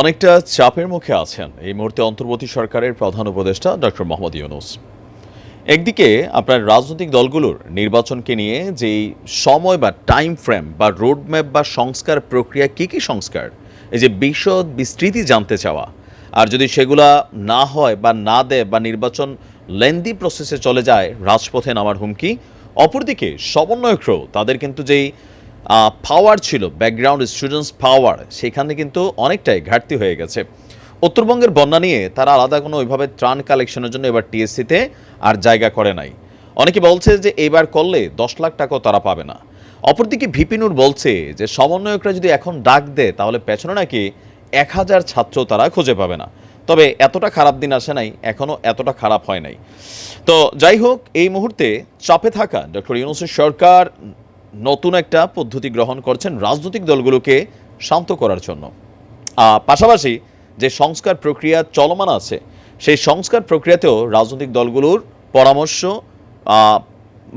অনেকটা চাপের মুখে আছেন এই মুহূর্তে অন্তর্বর্তী সরকারের প্রধান উপদেষ্টা ডক্টর মোহাম্মদ ইউনুস। একদিকে আপনার রাজনৈতিক দলগুলোর নির্বাচনকে নিয়ে যেই সময় বা টাইম ফ্রেম বা রোডম্যাপ বা সংস্কার প্রক্রিয়া কী কী সংস্কার, এই যে বিশদ বিস্তৃতি জানতে চাওয়া, আর যদি সেগুলা না হয় বা না দেয় বা নির্বাচন লেন্দি প্রসেসে চলে যায়, রাজপথে নামার হুমকি, অপরদিকে সমন্বয়করাও তাদের কিন্তু যেই পাওয়ার ছিল ব্যাকগ্রাউন্ড স্টুডেন্টস পাওয়ার সেখানে কিন্তু অনেকটাই ঘাটতি হয়ে গেছে। উত্তরবঙ্গের বন্যা নিয়ে তারা আলাদা কোনো ওইভাবে ত্রাণ কালেকশনের জন্য এবার টিএসসিতে আর জায়গা করে নাই। অনেকে বলছে যে এবার করলে দশ লাখ টাকাও তারা পাবে না। অপরদিকে ভিপিনুর বলছে যে সমন্বয়করা যদি এখন ডাক দেয়, তাহলে পেছনে নাকি এক হাজার ছাত্র তারা খুঁজে পাবে না। তবে এতটা খারাপ দিন আসে নাই এখনও এতটা খারাপ হয় নাই। তো যাই হোক, এই মুহূর্তে চাপে থাকা ডক্টর ইউনুসের সরকার নতুন একটা পদ্ধতি গ্রহণ করছেন রাজনৈতিক দলগুলোকে শান্ত করার জন্য। পাশাপাশি যে সংস্কার প্রক্রিয়া চলমান আছে, সেই সংস্কার প্রক্রিয়াতেও রাজনৈতিক দলগুলোর পরামর্শ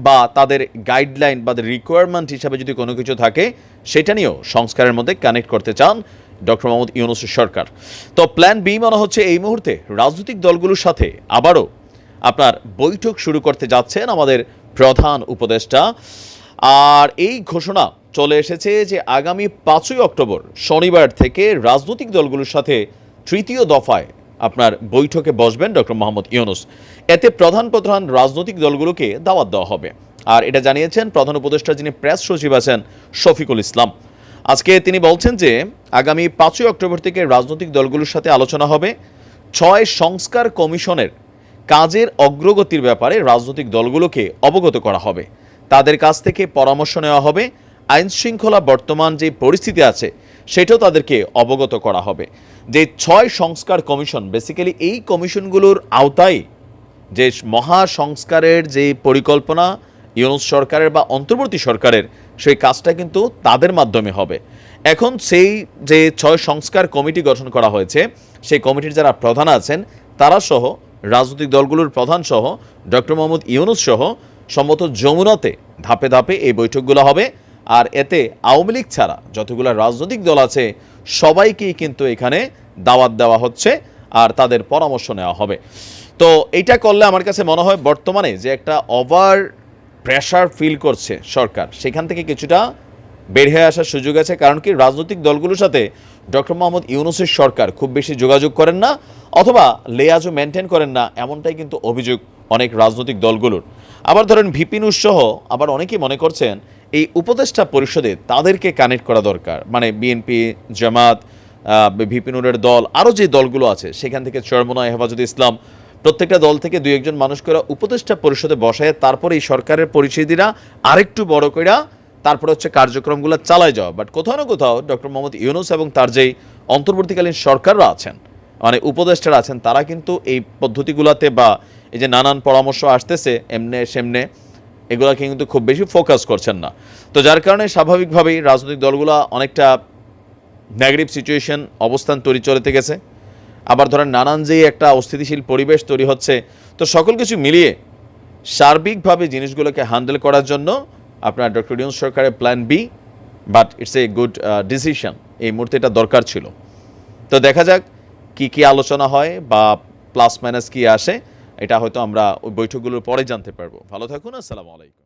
বা তাদের গাইডলাইন বা রিকোয়ারমেন্ট হিসাবে যদি কোনো কিছু থাকে, সেটা নিয়েও সংস্কারের মধ্যে কানেক্ট করতে চান ডক্টর মোহাম্মদ ইউনুসের সরকার। তো প্ল্যান বি মনে হচ্ছে এই মুহূর্তে রাজনৈতিক দলগুলোর সাথে আবারও আপনার বৈঠক শুরু করতে যাচ্ছেন আমাদের প্রধান উপদেষ্টা আর এই ঘোষণা চলে এসেছে যে আগামী পাঁচই অক্টোবর শনিবার থেকে রাজনৈতিক দলগুলোর সাথে তৃতীয় দফায় আপনার বৈঠকে বসবেন ডক্টর মোহাম্মদ ইউনুস। এতে প্রধান প্রধান রাজনৈতিক দলগুলোকে দাওয়াত দেওয়া হবে। আর এটা জানিয়েছেন প্রধান উপদেষ্টা যিনি প্রেস সচিব আছেন শফিকুল ইসলাম। আজকে তিনি বলছেন যে আগামী পাঁচই অক্টোবর থেকে রাজনৈতিক দলগুলোর সাথে আলোচনা হবে। ছয় সংস্কার কমিশনের কাজের অগ্রগতির ব্যাপারে রাজনৈতিক দলগুলোকে অবগত করা হবে। তাদের কাছ থেকে পরামর্শ নেওয়া হবে। আইন শৃঙ্খলা বর্তমান যে পরিস্থিতি আছে, সেটাও তাদেরকে অবগত করা হবে। যে ছয় সংস্কার কমিশন বেসিক্যালি এই কমিশনগুলোর আওতায় যে মহা সংস্কারের যে পরিকল্পনা ইউনুস সরকারের বা অন্তর্বর্তী সরকারের, সেই কাজটা কিন্তু তাদের মাধ্যমে হবে। এখন সেই যে ছয় সংস্কার কমিটি গঠন করা হয়েছে, সেই কমিটির যারা প্রধান আছেন, তারা সহ রাজনৈতিক দলগুলোর প্রধান সহ ডক্টর মোহাম্মদ ইউনুস সহ সম্মত যমুনাতে ধাপে ধাপে এই বৈঠকগুলো হবে। আর এতে আওয়ামী লীগ ছাড়া যতগুলো রাজনৈতিক দল আছে, সবাইকেই কিন্তু এখানে দাওয়াত দেওয়া হচ্ছে আর তাদের পরামর্শ নেওয়া হবে। তো এইটা করলে আমার কাছে মনে হয় বর্তমানে যে একটা ওভার প্রেশার ফিল করছে সরকার, সেখান থেকে কিছুটা বের হয়ে আসার সুযোগ আছে। কারণ কি রাজনৈতিক দলগুলোর সাথে ডক্টর মোহাম্মদ ইউনুসের সরকার খুব বেশি যোগাযোগ করেন না, অথবা লেয়াজও মেনটেন করেন না, এমনটাই কিন্তু অভিযোগ অনেক রাজনৈতিক দলগুলোর। আবার ধরেন ভিপিনুস সহ আবার অনেকেই মনে করছেন এই উপদেষ্টা পরিষদে তাদেরকে কানেক্ট করা দরকার। মানে বিএনপি জামাত ভিপিনুরের দল, আরও যে দলগুলো আছে, সেখান থেকে চরমনায় হেফাজত ইসলাম। প্রত্যেকটা দল থেকে দুই একজন মানুষ করে উপদেষ্টা পরিষদে বসায়, তারপরে এই সরকারের পরিচিতিরা আরেকটু বড় কইরা তারপরে হচ্ছে কার্যক্রমগুলো চালায় যাওয়া। বাট কোথাও না কোথাও ডক্টর মোহাম্মদ ইউনুস এবং তার যেই অন্তর্বর্তীকালীন সরকাররা আছেন মানে উপদেষ্টারা আছেন, তারা কিন্তু এই পদ্ধতিগুলোতে বা এই যে নানান পরামর্শ আসতেছে এমনে সেমনে, এগুলাকে কিন্তু খুব বেশি ফোকাস করছেন না। তো যার কারণে স্বাভাবিকভাবেই রাজনৈতিক দলগুলো অনেকটা নেগেটিভ সিচুয়েশন অবস্থান তৈরি চলেতে গেছে। আবার ধরেন নানান যেই একটা অস্থিতিশীল পরিবেশ তৈরি হচ্ছে, তো সকল কিছু মিলিয়ে সার্বিকভাবে জিনিসগুলোকে হ্যান্ডেল করার জন্য আপনার ডক্টর ইউনুস সরকারের plan B but it's a good decision এই মুহূর্তে এটা দরকার ছিল। তো দেখা যাক কি কি আলোচনা হয় বা প্লাস মাইনাস কি আসে। এটা হয়তো আমরা ওই বৈঠকগুলোর পরে জানতে পারব। ভালো থাকুন আসসালামু আলাইকুম।